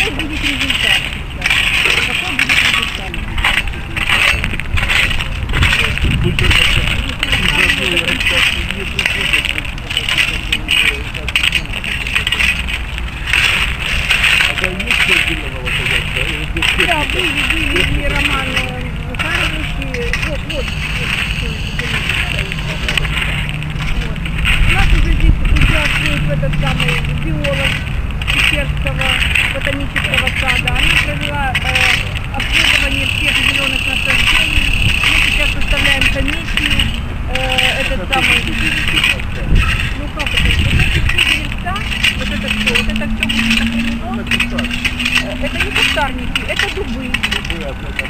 какой будет результат? Какой будет результат? Да, были, были, Роман Захарович, вот, вот, вот, У нас уже здесь участвует этот самый биолог, кустарники, это дубы.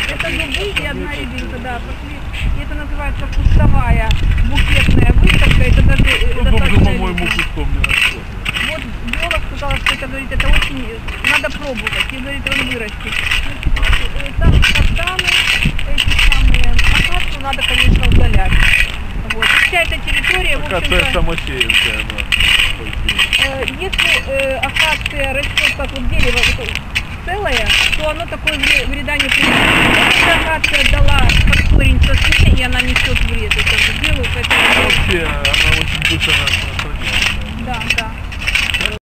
Это дубы и одна рябинка, да, пошли. И это называется кустовая букетная выставка. Это даже э, ну, достаточно... по-моему, кустом не растет. Вот биолог сказал, что это, говорит, это очень... Э, надо пробовать, и, говорит, он вырастет. Э, там каштаны, эти самые... Акацию надо, конечно, удалять. Вот. И вся эта территория, в общем-то... Если э, акация растет, как вот дерево, целое, то оно такое вреда не принесет. Информация дала под корень сосуде, и она несет вред этому делу. Поэтому...